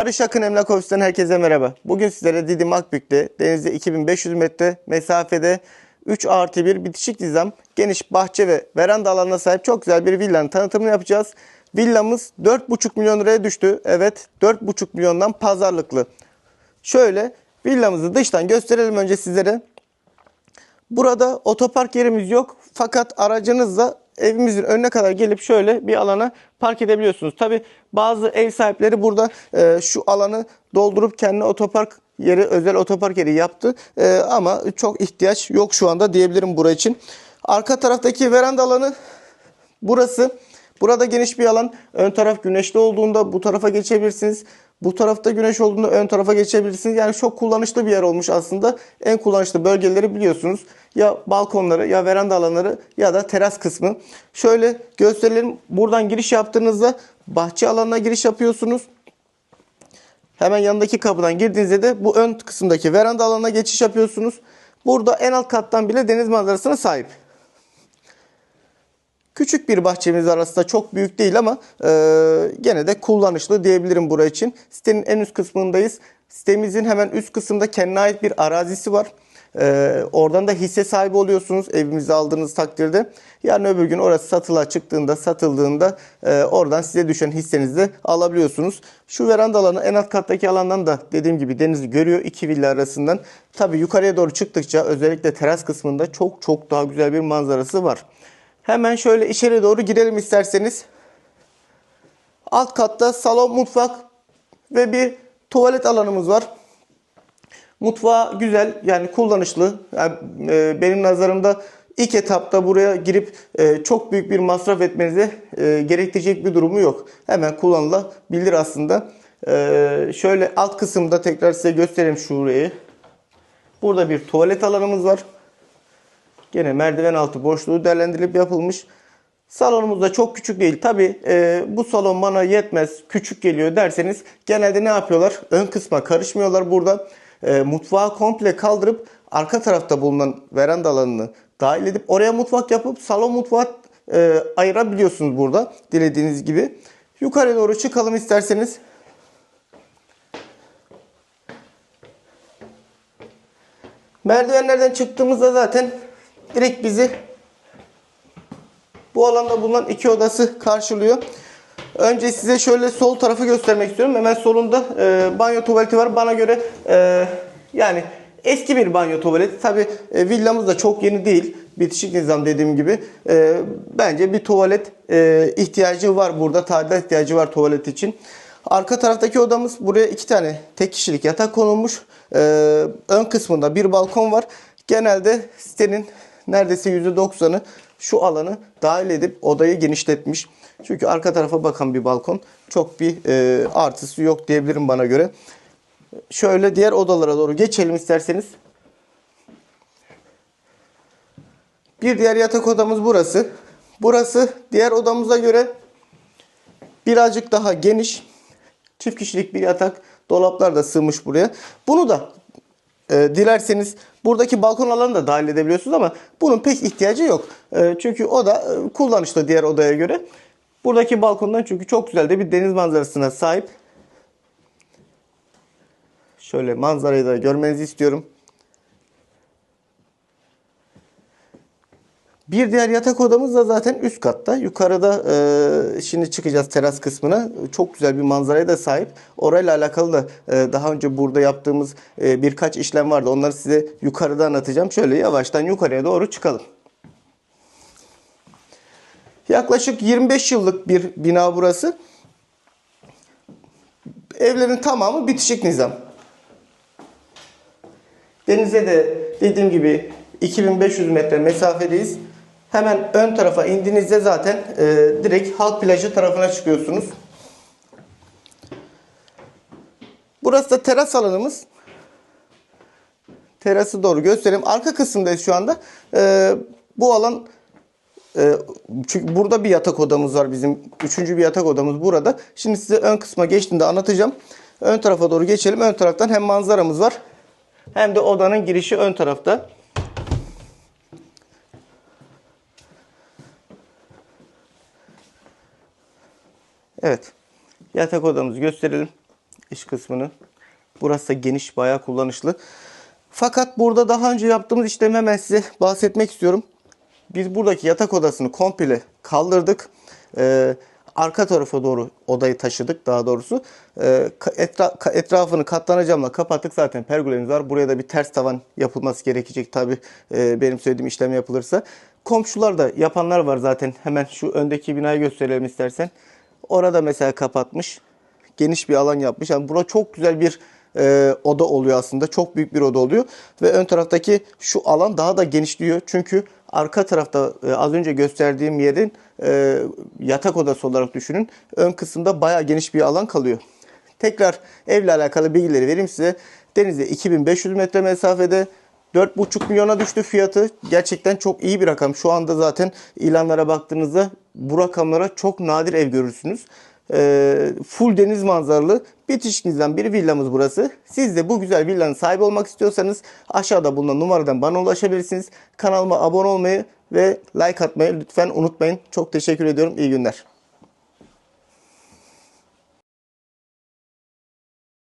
Barış Akın Emlak Ofisi'nden herkese merhaba. Bugün sizlere Didim Akbük'te denizde 2500 metre mesafede 3 artı 1 bitişik nizam, geniş bahçe ve veranda alanına sahip çok güzel bir villanın tanıtımını yapacağız. Villamız 4,5 milyon liraya düştü. Evet 4,5 milyondan pazarlıklı. Şöyle villamızı dıştan gösterelim önce sizlere. Burada otopark yerimiz yok. Fakat aracınızla evimizin önüne kadar gelip şöyle bir alana park edebiliyorsunuz. Tabi bazı ev sahipleri burada e, şu alanı doldurup kendi otopark yeri, özel otopark yeri yaptı. E, ama çok ihtiyaç yok şu anda diyebilirim burası için. Arka taraftaki veranda alanı burası. Burada geniş bir alan. Ön taraf güneşli olduğunda bu tarafa geçebilirsiniz. Bu tarafta güneş olduğunda ön tarafa geçebilirsiniz. Yani çok kullanışlı bir yer olmuş aslında. En kullanışlı bölgeleri biliyorsunuz. Ya balkonları ya veranda alanları ya da teras kısmı. Şöyle gösterelim. Buradan giriş yaptığınızda bahçe alanına giriş yapıyorsunuz. Hemen yanındaki kapıdan girdiğinizde de bu ön kısımdaki veranda alanına geçiş yapıyorsunuz. Burada en alt kattan bile deniz manzarasına sahip. Küçük bir bahçemiz var aslında çok büyük değil ama e, gene de kullanışlı diyebilirim buraya için. Sitenin en üst kısmındayız. Sitemizin hemen üst kısımda kendine ait bir arazisi var. E, oradan da hisse sahibi oluyorsunuz evimizi aldığınız takdirde. Yarın öbür gün orası satılığa çıktığında, satıldığında e, oradan size düşen hissenizi de alabiliyorsunuz. Şu veranda alanı en alt kattaki alandan da dediğim gibi denizi görüyor iki villa arasından. Tabi yukarıya doğru çıktıkça özellikle teras kısmında çok çok daha güzel bir manzarası var. Hemen şöyle içeri doğru girelim isterseniz. Alt katta salon, mutfak ve bir tuvalet alanımız var. Mutfağı güzel yani kullanışlı. Yani, e, benim nazarımda ilk etapta buraya girip e, çok büyük bir masraf etmenize e, gerektirecek bir durumu yok. Hemen kullanılabilir aslında. E, şöyle alt kısımda tekrar size göstereyim şurayı. Burada bir tuvalet alanımız var. Gene merdiven altı boşluğu değerlendirilip yapılmış. Salonumuz da çok küçük değil. Tabi e, bu salon bana yetmez, küçük geliyor derseniz genelde ne yapıyorlar? Ön kısma karışmıyorlar burada. E, mutfağı komple kaldırıp arka tarafta bulunan veranda alanını dahil edip oraya mutfak yapıp salon mutfağı e, ayırabiliyorsunuz burada dilediğiniz gibi. Yukarı doğru çıkalım isterseniz. Merdivenlerden çıktığımızda zaten direkt bizi bu alanda bulunan iki odası karşılıyor. Önce size şöyle sol tarafı göstermek istiyorum. Hemen solunda e, banyo tuvaleti var. Bana göre e, yani eski bir banyo tuvaleti. Tabi e, villamız da çok yeni değil. Bitişik nizam dediğim gibi. E, bence bir tuvalet e, ihtiyacı var burada. Tadilat ihtiyacı var tuvalet için. Arka taraftaki odamız buraya iki tane tek kişilik yatak konulmuş. E, ön kısmında bir balkon var. Genelde sitenin neredeyse %90'ı şu alanı dahil edip odayı genişletmiş. Çünkü arka tarafa bakan bir balkon. Çok bir e, artısı yok diyebilirim bana göre. Şöyle diğer odalara doğru geçelim isterseniz. Bir diğer yatak odamız burası. Burası diğer odamıza göre birazcık daha geniş. Çift kişilik bir yatak. Dolaplar da sığmış buraya. Bunu da e, dilerseniz buradaki balkon alanını da dahil edebiliyorsunuz ama bunun pek ihtiyacı yok. E, çünkü o da e, kullanışlı diğer odaya göre. Buradaki balkondan çünkü çok güzel de bir deniz manzarasına sahip. Şöyle manzarayı da görmenizi istiyorum. Bir diğer yatak odamız da zaten üst katta. Yukarıda e, şimdi çıkacağız teras kısmına. Çok güzel bir manzaraya da sahip. Orayla alakalı da e, daha önce burada yaptığımız e, birkaç işlem vardı. Onları size yukarıda anlatacağım. Şöyle yavaştan yukarıya doğru çıkalım. Yaklaşık 25 yıllık bir bina burası. Evlerin tamamı bitişik nizam. Denize de dediğim gibi 2500 metre mesafedeyiz. Hemen ön tarafa indiğinizde zaten e, direkt halk plajı tarafına çıkıyorsunuz. Burası da teras alanımız. Terası doğru göstereyim. Arka kısımdayız şu anda. E, bu alan e, çünkü burada bir yatak odamız var bizim. Üçüncü bir yatak odamız burada. Şimdi size ön kısma geçtiğinde anlatacağım. Ön tarafa doğru geçelim. Ön taraftan hem manzaramız var hem de odanın girişi ön tarafta. Evet. Yatak odamızı gösterelim. iç kısmını. Burası da geniş, bayağı kullanışlı. Fakat burada daha önce yaptığımız işlemi hemen size bahsetmek istiyorum. Biz buradaki yatak odasını komple kaldırdık. Ee, arka tarafa doğru odayı taşıdık daha doğrusu. Ee, etra- etrafını katlanacağımla kapattık. Zaten pergolemiz var. Buraya da bir ters tavan yapılması gerekecek tabi benim söylediğim işlem yapılırsa. Komşular da yapanlar var zaten. Hemen şu öndeki binayı gösterelim istersen. Orada mesela kapatmış. Geniş bir alan yapmış. Yani bura çok güzel bir e, oda oluyor aslında. Çok büyük bir oda oluyor. Ve ön taraftaki şu alan daha da genişliyor. Çünkü arka tarafta e, az önce gösterdiğim yerin e, yatak odası olarak düşünün. Ön kısımda bayağı geniş bir alan kalıyor. Tekrar evle alakalı bilgileri vereyim size. Denizde 2500 metre mesafede 4,5 milyona düştü fiyatı. Gerçekten çok iyi bir rakam. Şu anda zaten ilanlara baktığınızda bu rakamlara çok nadir ev görürsünüz. Ee, full deniz manzaralı bitişikinizden bir villamız burası. Siz de bu güzel villanın sahibi olmak istiyorsanız aşağıda bulunan numaradan bana ulaşabilirsiniz. Kanalıma abone olmayı ve like atmayı lütfen unutmayın. Çok teşekkür ediyorum. İyi günler.